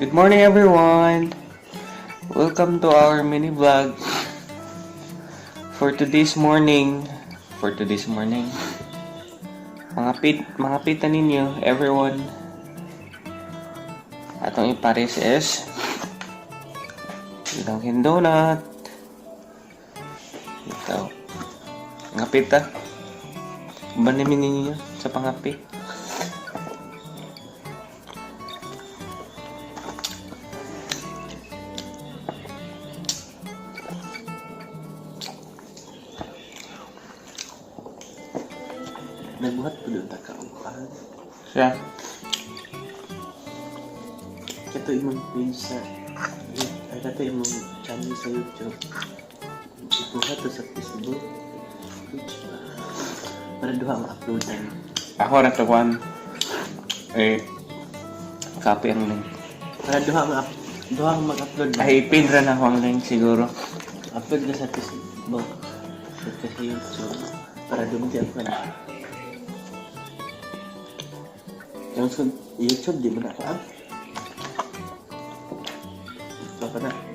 Good morning everyone! Welcome to our mini vlog for today's morning. For today's morning. Mga pit, mga pita ninyo, everyone. Atong ipares is Dunkin Donut. Ito. Mga pita. Banimin ninyo sa pangapi. Nagbuhat po doon takauhan. Siya. Ito imong page sa... Ay, ito imong channel sa YouTube. Ibuhat to sa Facebook. Para duha ang uploadan. Ako na to one. Eh, copy ang link. Para duha ang up duha ang mag-upload? Ay, pin ra na ako ang link siguro. Upload na sa Facebook. Sa YouTube. Para dumiti ako na. Yung sa YouTube, di mo na ako up. Ito pa na.